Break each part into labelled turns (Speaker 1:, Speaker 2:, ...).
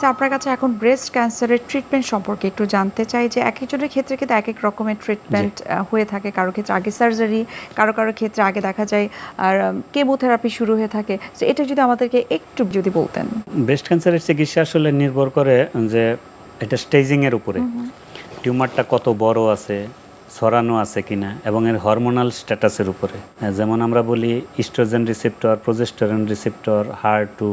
Speaker 1: তো আপনার কাছে এখন ব্রেস্ট ক্যান্সারের ট্রিটমেন্ট সম্পর্কে একটু জানতে চাই যে এক একজনের ক্ষেত্রে কিন্তু এক এক রকমের ট্রিটমেন্ট হয়ে থাকে। কারও ক্ষেত্রে আগে সার্জারি কারও কারও ক্ষেত্রে আগে দেখা যায় আর কেমোথেরাপি শুরু হয়ে থাকে। তো এটা যদি আমাদেরকে একটু যদি বলতেন।
Speaker 2: ব্রেস্ট ক্যান্সারের চিকিৎসা আসলে নির্ভর করে যে এটা স্টেজিংয়ের উপরে। টিউমারটা কত বড় আছে ছড়ানো আছে কিনা এবং এর হরমোনাল স্ট্যাটাসের উপরে। হ্যাঁ, যেমন আমরা বলি estrogen receptor progesterone receptor her two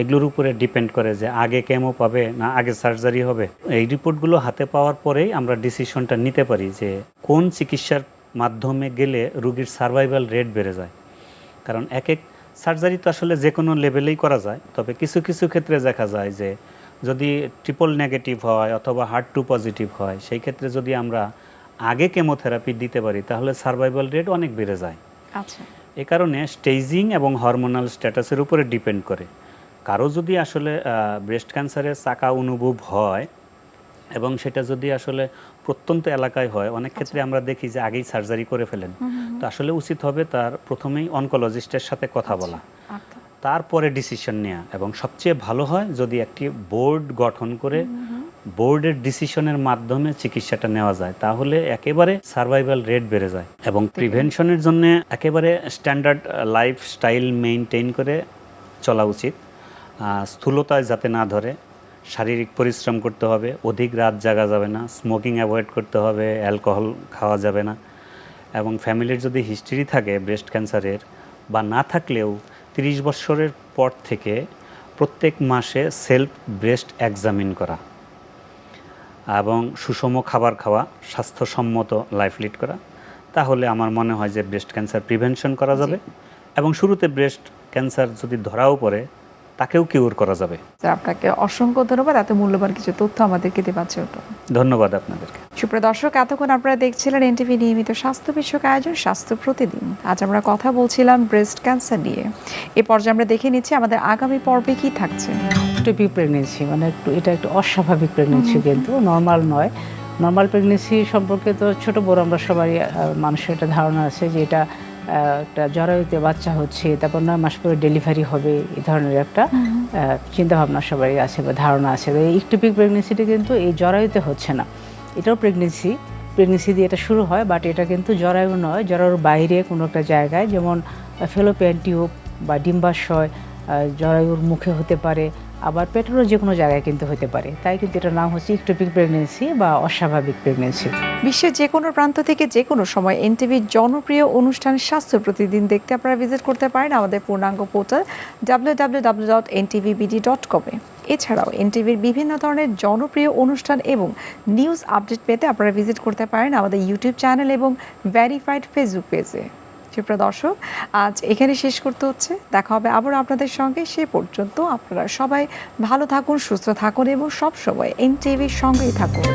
Speaker 2: এগুলোর উপরে ডিপেন্ড করে যে আগে কেমো পাবে না আগে সার্জারি হবে। এই রিপোর্টগুলো হাতে পাওয়ার পরেই আমরা ডিসিশনটা নিতে পারি যে কোন চিকিৎসার মাধ্যমে গেলে রুগীর সার্ভাইভাল রেট বেড়ে যায়। কারণ এক এক সার্জারি তো আসলে যে কোনো লেভেলেই করা যায় তবে কিছু কিছু ক্ষেত্রে দেখা যায় যে যদি ট্রিপল নেগেটিভ হয় অথবা হার্ট টু পজিটিভ হয় সেই ক্ষেত্রে যদি আমরা আগে কেমোথেরাপি দিতে পারি তাহলে সার্ভাইভাল রেট অনেক বেড়ে যায়।
Speaker 1: আচ্ছা।
Speaker 2: এ কারণে স্টেজিং এবং হরমোনাল স্ট্যাটাসের উপরে ডিপেন্ড করে। কারও যদি আসলে ব্রেস্ট ক্যান্সারের চাকা অনুভব হয় এবং সেটা যদি আসলে প্রত্যন্ত এলাকায় হয় অনেক ক্ষেত্রে আমরা দেখি যে আগেই সার্জারি করে ফেলেন। তো আসলে উচিত হবে তার প্রথমেই অনকোলজিস্টের সাথে কথা বলা।
Speaker 1: আচ্ছা।
Speaker 2: তারপরে ডিসিশন নেওয়া এবং সবচেয়ে ভালো হয় যদি একটি বোর্ড গঠন করে বোর্ডের ডিসিশনের মাধ্যমে চিকিৎসাটা নেওয়া যায় তাহলে একেবারে সার্ভাইভাল রেট বেড়ে যায় এবং প্রিভেনশনের জন্য একেবারে স্ট্যান্ডার্ড লাইফ স্টাইল মেনটেন করে চলা উচিত। স্থূলতায় যাতে না ধরে শারীরিক পরিশ্রম করতে হবে অধিক রাত জাগা যাবে না স্মোকিং অ্যাভয়েড করতে হবে অ্যালকোহল খাওয়া যাবে না এবং ফ্যামিলির যদি হিস্ট্রি থাকে ব্রেস্ট ক্যান্সারের বা না থাকলেও তিরিশ বছরের পর থেকে প্রত্যেক মাসে সেলফ ব্রেস্ট এক্সামিন করা। এবং সুষম খাবার খাওয়া স্বাস্থ্যসম্মত লাইফ লিড করা। তাহলে আমার মনে হয় যে ব্রেস্ট ক্যান্সার প্রিভেনশন করা যাবে এবং শুরুতে ব্রেস্ট ক্যান্সার যদি ধরাও পড়ে তাকেও কিউর করা যাবে।
Speaker 1: আপনাকে অসংখ্য ধন্যবাদ। এত মূল্যবান কিছু তথ্য আমাদেরকে দেওয়ার জন্য।
Speaker 2: ধন্যবাদ আপনাদেরকে।
Speaker 1: সুপ্রিয় দর্শক এতক্ষণ আপনারা দেখছিলেন এনটিভি নিয়মিত স্বাস্থ্য বিষয়ক আয়োজন স্বাস্থ্য প্রতিদিন। আজ আমরা কথা বলছিলাম ব্রেস্ট ক্যান্সার নিয়ে। এ পর্যায়ে আমরা দেখে নিচ্ছি আমাদের আগামী পর্বে কি থাকছে।
Speaker 3: টিপি প্রেগনেন্সি মানে একটু এটা একটু অস্বাভাবিক প্রেগনেন্সি কিন্তু নর্মাল নয়। নর্মাল প্রেগনেন্সি সম্পর্কে তো ছোট বড় আমরা সবাই মানুষের একটা ধারণা আছে যে এটা একটা জরায়ুতে বাচ্চা হচ্ছে তারপর নয় মাস পরে ডেলিভারি হবে এই ধরনের একটা চিন্তাভাবনা সবারই আছে বা ধারণা আছে। এই ইকটিপিক প্রেগনেন্সিটা কিন্তু এই জরায়ুতে হচ্ছে না। এটাও প্রেগনেন্সি প্রেগনেন্সি দিয়ে এটা শুরু হয় বাট এটা কিন্তু জরায়ু নয়, জরায়ুর বাইরে কোনো একটা জায়গায়, যেমন ফেলোপিয়ান টিউব বা ডিম্বাশয় জরায়ুর মুখে হতে পারে, আবার পেটেরও যে কোনো জায়গায় কিন্তু হতে পারে। তাই কিন্তু এটার নাম হচ্ছে ইকটোপিক প্রেগনেন্সি বা অস্বাভাবিক প্রেগনেন্সি
Speaker 1: বিশ্বের যে কোনো প্রান্ত থেকে যে কোনো সময় এনটিভির জনপ্রিয় অনুষ্ঠান স্বাস্থ্য প্রতিদিন দেখতে আপনারা ভিজিট করতে পারেন আমাদের পূর্ণাঙ্গ portal W W W dot N NTVBD dot কমে এছাড়াও এনটিভির বিভিন্ন ধরনের জনপ্রিয় অনুষ্ঠান এবং নিউজ আপডেট পেতে আপনারা ভিজিট করতে পারেন আমাদের ইউটিউব চ্যানেল এবং ভ্যারিফাইড ফেসবুক পেজে। সুপ্রিয় দর্শক, আজ এখানে শেষ করতে হচ্ছে। দেখা হবে আবার আপনাদের সঙ্গে। সে পর্যন্ত আপনারা সবাই ভালো থাকুন, সুস্থ থাকুন এবং সবসময় এন এনটিভির সঙ্গেই থাকুন।